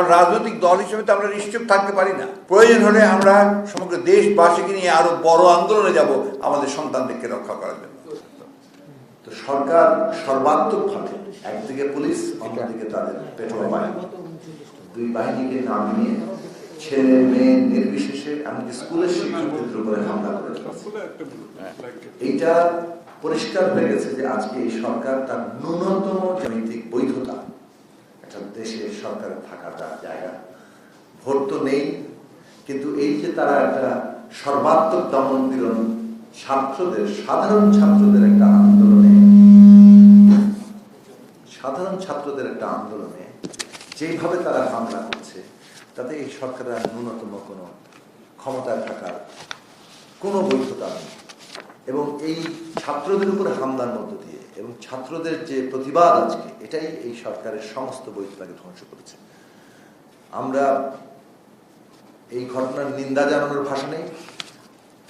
রাজনৈতিক দল হিসেবে তো আমরা নিশ্চুপ থাকতে পারি না। প্রয়োজন হলে আমরা সমগ্র দেশবাসীকে নিয়ে আরও বড় আন্দোলনে যাব, আমাদের সন্তানদেরকে রক্ষা করার জন্য। তো সরকার সর্বাত্মকভাবে একদিকে পুলিশ, অন্যদিকে তাদের পেট্রোল বাহিনী। দুই বাহিনীকে নামিয়ে ছেলে, মেয়ে নির্বিশেষে এমনকি স্কুলের শিক্ষকদের উপরে হামলা করে এইটা পরিষ্কার হয়ে গেছে যে আজকে এই সরকার তার ন্যূনতম রাজনৈতিক বৈধতা একটা দেশে সরকারের থাকার তার জায়গা। ভোট তো নেই, কিন্তু এই যে তারা একটা সর্বাত্মক দমন পীড়ন ছাত্রদের, সাধারণ ছাত্রদের একটা আন্দোলনে, সাধারণ ছাত্রদের একটা আন্দোলনে যেভাবে তারা হামলা করছে, তাতে এই সরকারের ন্যূনতম কোনো ক্ষমতায় থাকার কোনো বৈধতা নেই। এবং এই ছাত্রদের উপরে হামলার মধ্য দিয়ে এবং ছাত্রদের যে প্রতিবাদ আজকে, এটাই এই সরকারের সমস্ত বৈধতাকে ধ্বংস করেছে। আমরা এই ঘটনার নিন্দা জানানোর ভাষা নেই।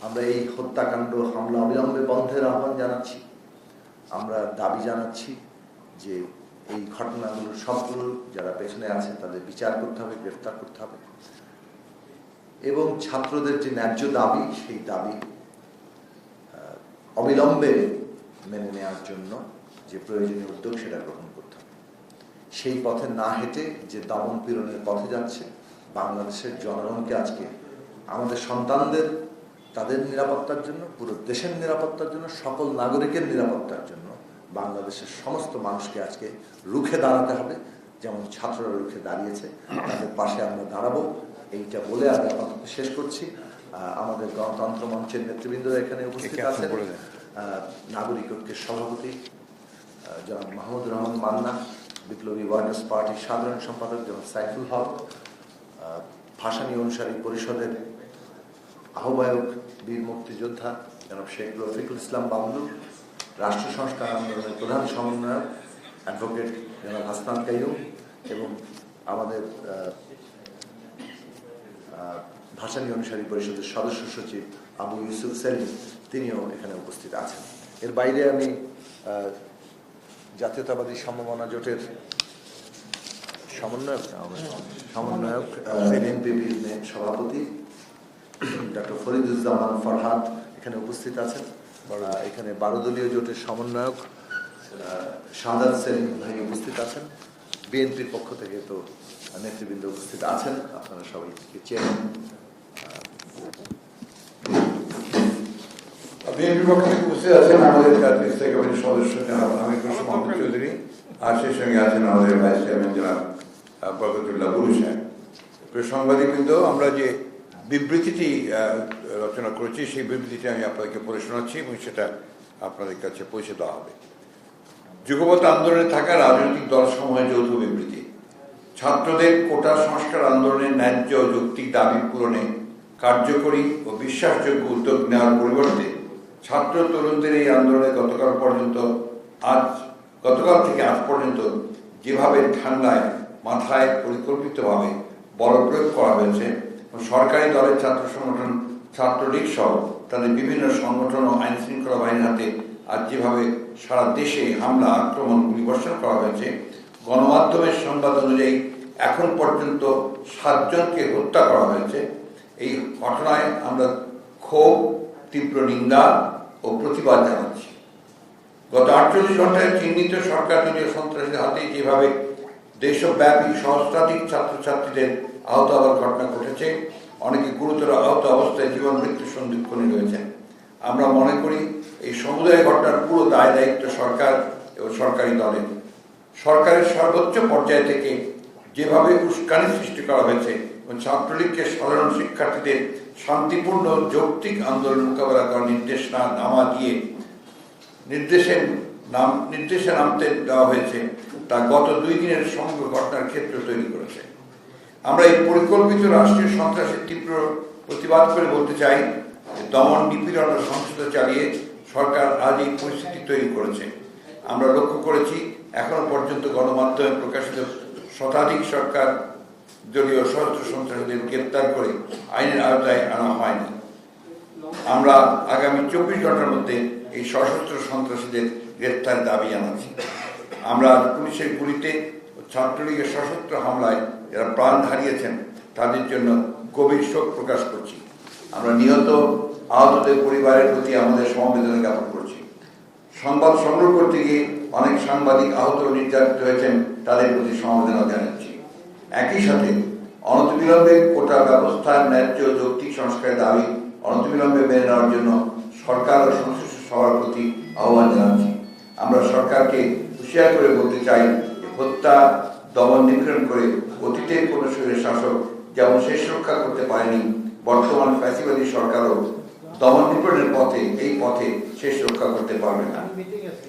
আমরা এই হত্যাকাণ্ড, হামলা অবিলম্বে বন্ধের আহ্বান জানাচ্ছি। আমরা দাবি জানাচ্ছি যে এই ঘটনাগুলো সবগুলো যারা পেছনে আছে, তাদের বিচার করতে হবে, গ্রেফতার করতে হবে। এবং ছাত্রদের যে ন্যায্য দাবি, সেই দাবি অবিলম্বে মেনে নেওয়ার জন্য যে প্রয়োজনীয় উদ্যোগ সেটা গ্রহণ করতে হবে। সেই পথে না হেঁটে যে দমন পীড়নের পথে যাচ্ছে বাংলাদেশের জনগণকে আজকে আমাদের সন্তানদের তাদের নিরাপত্তার জন্য পুরো দেশের নিরাপত্তার জন্য সকল নাগরিকের নিরাপত্তার জন্য বাংলাদেশের সমস্ত মানুষকে আজকে রুখে দাঁড়াতে হবে। যেমন ছাত্ররা রুখে দাঁড়িয়েছে তাদের পাশে আমরা দাঁড়াবো। এইটা বলে আমি আপাতত শেষ করছি। আহ, আমাদের গণতন্ত্র মঞ্চের নেতৃবৃন্দরা এখানে উপস্থিত আছেন। নাগরিক ঐক্যের সভাপতি জনাব মাহমুদ রহমান মান্না, বিপ্লবী ওয়ার্কার্স পার্টির সাধারণ সম্পাদক জনাব সাইফুল হক ভাসানী অনুসারী পরিষদের আহ্বায়ক, বীর মুক্তিযোদ্ধা জনাব শেখ রফিকুল ইসলাম বাবলু, রাষ্ট্র সংস্কার আন্দোলনের প্রধান সমন্বয়ক অ্যাডভোকেট জনাব হাসনান কাইয়ুম এবং আমাদের ভাসানী অনুসারী পরিষদের সদস্য সচিব আবু ইউসুফ সেলিম, তিনিও এখানে উপস্থিত আছেন। এর বাইরে আমি জাতীয়তাবাদী সম্ভাবনা জোটের সমন্বয়ক সমন্বয়ক এনপিপির সভাপতি ডক্টর ফরিদুজ্জামান ফরহাদ এখানে উপস্থিত আছেন। এখানে বারো দলীয় জোটের সমন্বয়ক শাহাদ সেলিম ভাই উপস্থিত আছেন। বিএনপির পক্ষ থেকে তো নেতৃবৃন্দ উপস্থিত আছেন, আপনারা সবাই চেনেন। বিএনপির পক্ষ থেকে উপস্থিত আছেন আমাদের জাতীয় স্থায়ী কমিটির সদস্য জনাব মোহাম্মদ চৌধুরী, আর সেই সঙ্গে আছেন আমাদের ভাইস চেয়ারম্যান জনাব বরকতুল্লাহ সাহেব। সাংবাদিকবৃন্দ, আমরা যে বিবৃতিটি রচনা করেছি, সেই বিবৃতিটি আমি আপনাদেরকে পড়ে শোনাচ্ছি এবং সেটা আপনাদের কাছে পৌঁছে দেওয়া হবে। যুগপৎ আন্দোলনে থাকা রাজনৈতিক দল দলসমূহের যৌথ বিবৃতি। ছাত্রদের কোটা সংস্কার আন্দোলনের ন্যায্য ও যৌক্তিক দাবি পূরণে কার্যকরী ও বিশ্বাসযোগ্য উদ্যোগ নেওয়ার পরিবর্তে ছাত্র তরুণদের এই আন্দোলনে গতকাল পর্যন্ত আজ, গতকাল থেকে আজ পর্যন্ত যেভাবে ঠান্ডায়, মাথায় পরিকল্পিতভাবে বল প্রয়োগ করা হয়েছে সরকারি দলের ছাত্র সংগঠন, ছাত্রলীগ সহ তাদের বিভিন্ন সংগঠন ও আইন শৃঙ্খলা বাহিনীর হাতে আজ যেভাবে সারা দেশে হামলা, আক্রমণ গুলিবর্ষণ করা হয়েছে। গণমাধ্যমের সংবাদ অনুযায়ী এখন পর্যন্ত সাতজনকে হত্যা করা হয়েছে। এই ঘটনায় আমরা ক্ষোভ, তীব্র নিন্দা ও প্রতিবাদ জানাচ্ছি। গত আটচল্লিশ ঘন্টায় চিহ্নিত সরকার দলীয় সন্ত্রাসীদের হাতে যেভাবে দেশব্যাপী সহস্রাধিক ছাত্রছাত্রীদের আহত হওয়ার ঘটনা ঘটেছে, অনেকে গুরুতর আহত অবস্থায় জীবন মৃত্যু সন্ধিক্ষণে রয়েছে আমরা মনে করি এই সমুদায় ঘটনার পুরো দায় দায়িত্ব সরকার এবং সরকারি দলের সরকারের সর্বোচ্চ পর্যায় থেকে যেভাবে উস্কানি সৃষ্টি করা হয়েছে এবং ছাত্রলীগকে সাধারণ শিক্ষার্থীদের শান্তিপূর্ণ যৌক্তিক আন্দোলন মোকাবেলা করার নির্দেশ না নামা দিয়ে নির্দেশের নাম, নির্দেশে নামতে দেওয়া হয়েছে, তা গত দুই দিনের সমগ্র ঘটনার ক্ষেত্র তৈরি করেছে। আমরা এই পরিকল্পিত রাষ্ট্রীয় সন্ত্রাসের তীব্র প্রতিবাদ করে বলতে চাই দমন নিপীড়ন সহিংসতা চালিয়ে সরকার আজ এই পরিস্থিতি তৈরি করেছে। আমরা লক্ষ্য করেছি, এখনও পর্যন্ত গণমাধ্যমে প্রকাশিত শতাধিক সরকার দলীয় সশস্ত্র সন্ত্রাসীদের গ্রেপ্তার করে আইনের আওতায় আনা হয়নি। আমরা আগামী চব্বিশ ঘণ্টার মধ্যে এই সশস্ত্র সন্ত্রাসীদের গ্রেপ্তার দাবি জানাচ্ছি। আমরা পুলিশের গুলিতে ছাত্রলীগের সশস্ত্র হামলায় যারা প্রাণ হারিয়েছেন, তাদের জন্য গভীর শোক প্রকাশ করছি। আমরা নিহত আহতদের পরিবারের প্রতি আমাদের সমবেদনা জ্ঞাপন করছি। সংবাদ সংগ্রহ করতে গিয়ে অনেক সাংবাদিক আহত নির্যাতিত হয়েছেন, তাদের প্রতি সমবেদনা জানাচ্ছি। একই সাথে অনতিবিলম্বে কোটা ব্যবস্থার ন্যায্য যৌক্তিক সংস্কারের দাবি অনতিবিলম্বে মেনে নেওয়ার জন্য সরকার ও সংশ্লিষ্ট সবার প্রতি আহ্বান জানাচ্ছি। আমরা সরকারকে হুঁশিয়ার করে বলতে চাই হত্যা, দমন নিপীড়ন করে অতীতের কোনো শরীরের শাসক যেমন শেষ রক্ষা করতে পারেনি, বর্তমান ফ্যাসিবাদী সরকারও দমন নিপীড়নের পথে, এই পথে শেষ রক্ষা করতে পারবে না।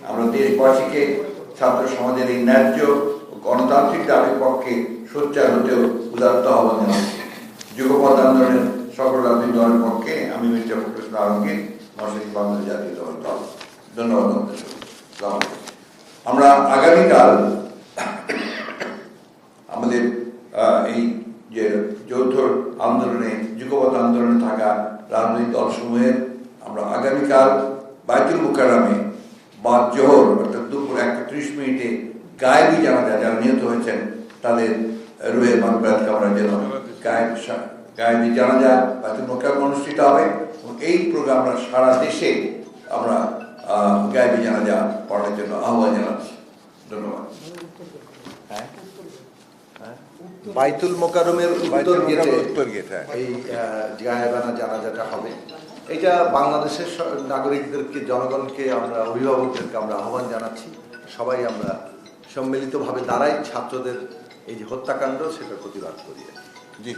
আমরা দেশবাসীকে, ছাত্র সমাজের এই ন্যায্য গণতান্ত্রিক দাবির পক্ষে সোচ্চার হতেও উদাত্ত আহ্বান জানাচ্ছি। যুগপথ আন্দোলনের সকল রাজনৈতিক দলের পক্ষে আমি মির্জা ফখরুল আলমগীর, মহাসচিব বাংলাদেশ জাতীয় দল। ধন্যবাদ। আমরা আগামীকাল আমাদের আহ, এই যে যৌথ আন্দোলনে যুগপথ আন্দোলনে থাকা রাজনৈতিক দলসমূহের আমরা আগামীকাল বাইতুল মুকারামে বা জোহর, অর্থাৎ দুপুর একটা ত্রিশ মিনিটে গায়েবী জানাজা যারা নিহত হয়েছেন, তাদের রুহের মাকবাদ কামড়ার জন্য গায়েব গায়েবী জানাজা বাইতুল মুকাররম অনুষ্ঠিত হবে এবং এই প্রোগ্রামটা সারা দেশে আমরা গায়েবী জানাজা পড়ার জন্য আহ্বান জানাচ্ছি ধন্যবাদ হ্যাঁ? বাইতুল মোকারমের উত্তর বাইতুল গেটে মোকাররমের উত্তর গেট, হ্যাঁ। এই গায়েবানা জানাজাটা হবে। এটা বাংলাদেশের নাগরিকদেরকে জনগণকে আমরা অভিভাবকদেরকে আমরা আহ্বান জানাচ্ছি। সবাই আমরা সম্মিলিতভাবে দাঁড়াই ছাত্রদের এই যে হত্যাকাণ্ড সেটার প্রতিবাদ করি। জি?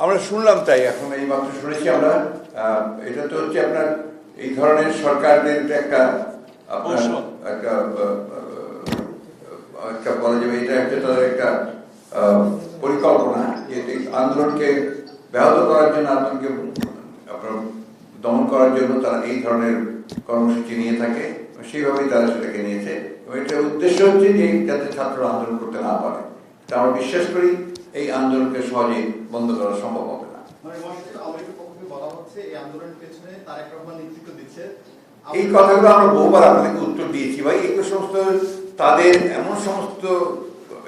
আমরা শুনলাম তাই এখন। এই মাত্র শুনেছি আমরা। আহ, এটা তো হচ্ছে আপনার এই ধরনের সরকারদের একটা আপনার একটা একটা বলা যাবে এটা একটা তাদের একটা পরিকল্পনা যে আন্দোলনকে ব্যাহত করার জন্য আন্দোলনকে আপনার দমন করার জন্য তারা এই ধরনের কর্মসূচি নিয়ে থাকে সেইভাবেই তারা সেটাকে নিয়েছে। এবং এটার উদ্দেশ্য হচ্ছে যে যাতে ছাত্ররা আন্দোলন করতে না পারে। তা আমরা বিশ্বাস করি এই আন্দোলনকে সহজে বন্ধ করা সম্ভব হবে না। মানে এই এই কথাগুলো আমরা বহুবার আপনাদেরকে উত্তর দিয়েছি ভাই। এগুলো সমস্ত তাদের এমন সমস্ত,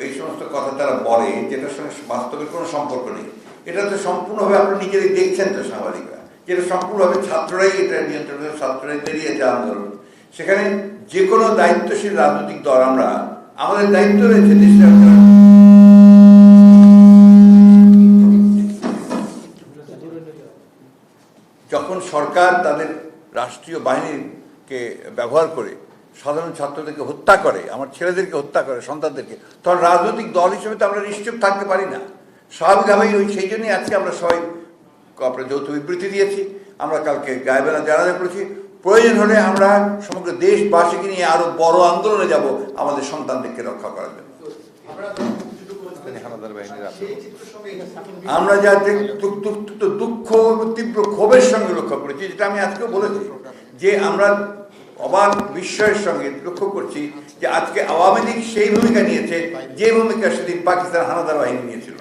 এই সমস্ত কথা তারা বলে যেটার সঙ্গে বাস্তবের কোনো সম্পর্ক নেই। এটা তো সম্পূর্ণভাবে আপনি নিজেরাই দেখছেন তো সাংবাদিকরা। যেটা সম্পূর্ণভাবে ছাত্ররাই এটা নিয়ন্ত্রণ করে, ছাত্ররাই বেরিয়েছে আন্দোলন। সেখানে যে কোনো দায়িত্বশীল রাজনৈতিক দল আমরা, আমাদের দায়িত্ব রয়েছে দেশের যখন সরকার তাদের রাষ্ট্রীয় বাহিনীকে ব্যবহার করে সাধারণ ছাত্রদেরকে হত্যা করে আমার ছেলেদেরকে হত্যা করে সন্তানদেরকে তখন রাজনৈতিক দল হিসেবে তো আমরা নিশ্চুপ থাকতে পারি না। স্বাভাবিকভাবেই ওই সেই জন্যই আজকে আমরা সবাই আমরা যৌথ বিবৃতি দিয়েছি আমরা কালকে গায়েবেলা জানাজা করেছি। প্রয়োজন হলে আমরা সমগ্র দেশবাসীকে নিয়ে আরও বড় আন্দোলনে যাব আমাদের সন্তানদেরকে রক্ষা করার জন্য। আমরা যা দুঃখ তীব্র ক্ষোভের সঙ্গে লক্ষ্য করেছি যেটা আমি আজকে বলেছি যে আমরা অবাক বিস্ময়ের সঙ্গে লক্ষ্য করছি যে আজকে আওয়ামী লীগ সেই ভূমিকা নিয়েছে, যে ভূমিকা সেদিন পাকিস্তান হানাদার বাহিনী নিয়েছিল।